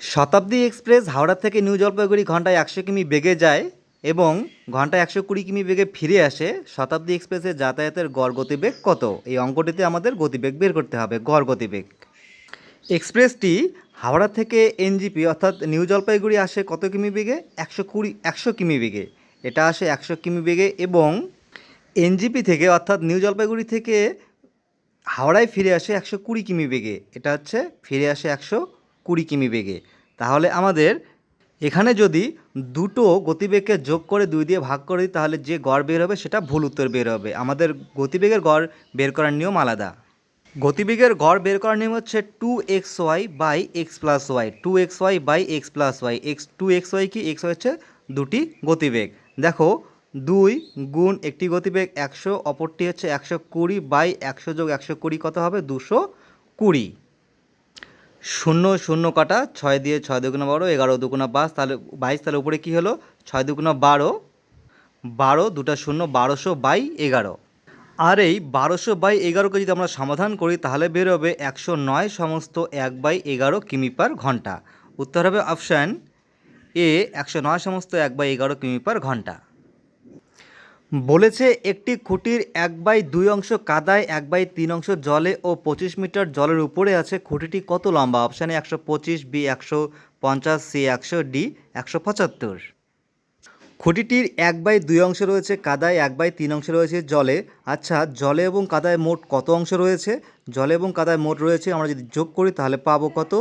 শতাব্দী express Howrah থেকে new Jalpaiguri ঘন্টায় একশো কিমি বেগে যায় এবং ঘন্টায় একশো কুড়ি কিমি বেগে ফিরে আসে। শতাব্দী এক্সপ্রেসের যাতায়াতের গড় গতিবেগ কত? এই অঙ্কটিতে আমাদের গতিবেগ বের করতে হবে, গড় গতিবেগ। এক্সপ্রেসটি হাওড়া থেকে এনজিপি অর্থাৎ নিউ জলপাইগুড়ি আসে কত কিমি বেগে? একশো কুড়ি, একশো কিমি বেগে। এটা আসে একশো কিমি বেগে এবং এনজিপি থেকে অর্থাৎ নিউ জলপাইগুড়ি থেকে হাওড়ায় ফিরে আসে একশো কুড়ি কিমি বেগে। এটা হচ্ছে ফিরে আসে একশো কুড়ি কিমি বেগে। তাহলে আমাদের এখানে যদি দুটো গতিবেগকে যোগ করে দুই দিয়ে ভাগ করে দিই, তাহলে যে গড় বের হবে সেটা ভুল উত্তর বের হবে। আমাদের গতিবেগের গড় বের করার নিয়ম আলাদা। গতিবেগের গড় বের করার নিয়ম হচ্ছে two x y by x plus y two x y by x plus y x two x y কি? এক্স হচ্ছে দুটি গতিবেগ। দেখো, দুই গুণ একটি গতিবেগ একশো, অপরটি হচ্ছে একশো কুড়ি বাই একশো যোগ একশো কুড়ি কত হবে? দুশো কুড়ি। শূন্য শূন্য কাটা, ছয় দিয়ে ছয় দুগুণা বারো, এগারো দুগুণা বাইশ তাহলে বাইশ, তাহলে উপরে কী হলো? ছয় দুগুণা বারো বারো, দুটা শূন্য, বারোশো বাই এগারো। আর এই বারোশো বাই এগারোকে যদি আমরা সমাধান করি, তাহলে বেরোবে একশো নয় সমস্ত এক বাই এগারো কিমি পার ঘণ্টা। উত্তর হবে অপশান এ, একশো নয় সমস্ত এক বাই এগারো কিমি পার ঘণ্টা। বলেছে, একটি খুঁটির এক বাই দুই অংশ কাদায়, এক বাই তিন অংশ জলে ও পঁচিশ মিটার জলের উপরে আছে। খুঁটিটি কত লম্বা? অপশানে একশো পঁচিশ, বি একশো পঞ্চাশ, সি একশো, ডি একশো পঁচাত্তর। খুঁটিটির এক বাই দুই অংশ রয়েছে কাদায়, এক বাই তিন অংশ রয়েছে জলে। আচ্ছা জলে এবং কাদায় মোট কত অংশ রয়েছে? জলে এবং কাদায় মোট রয়েছে, আমরা যদি যোগ করি তাহলে পাবো কত?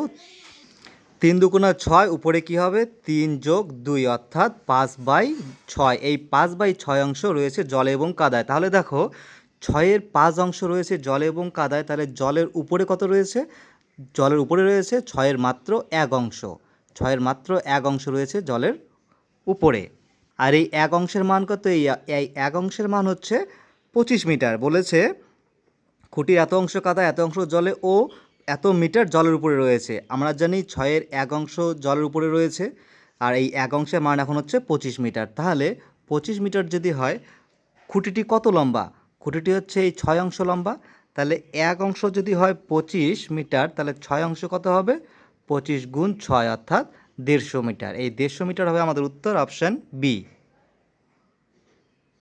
তিন দুগুণা ছয়, উপরে কি হবে? তিন যোগ দুই, অর্থাৎ পাঁচ বাই ছয়। এই পাঁচ বাই ছয় অংশ রয়েছে জলে এবং কাদায়। তাহলে দেখো, ছয়ের পাঁচ অংশ রয়েছে জলে এবং কাদায়, তাহলে জলের উপরে কত রয়েছে? জলের উপরে রয়েছে ছয়ের মাত্র এক অংশ। ছয়ের মাত্র এক অংশ রয়েছে জলের উপরে। আর এই এক অংশের মান কত? এই এক অংশের মান হচ্ছে পঁচিশ মিটার। বলেছে, খুঁটির এত অংশ কাদা এত অংশ জলে ও এত মিটার জলের উপরে রয়েছে। আমরা জানি ছয়ের এক অংশ জলের উপরে রয়েছে আর এই এক অংশের মান এখন হচ্ছে পঁচিশ মিটার। তাহলে পঁচিশ মিটার যদি হয়, খুঁটিটি কত লম্বা? খুঁটিটি হচ্ছে এই ছয় অংশ লম্বা। তাহলে এক অংশ যদি হয় পঁচিশ মিটার, তাহলে ছয় অংশ কত হবে? পঁচিশ গুণ ছয় অর্থাৎ দেড়শো মিটার। এই দেড়শো মিটার হবে আমাদের উত্তর অপশান বি।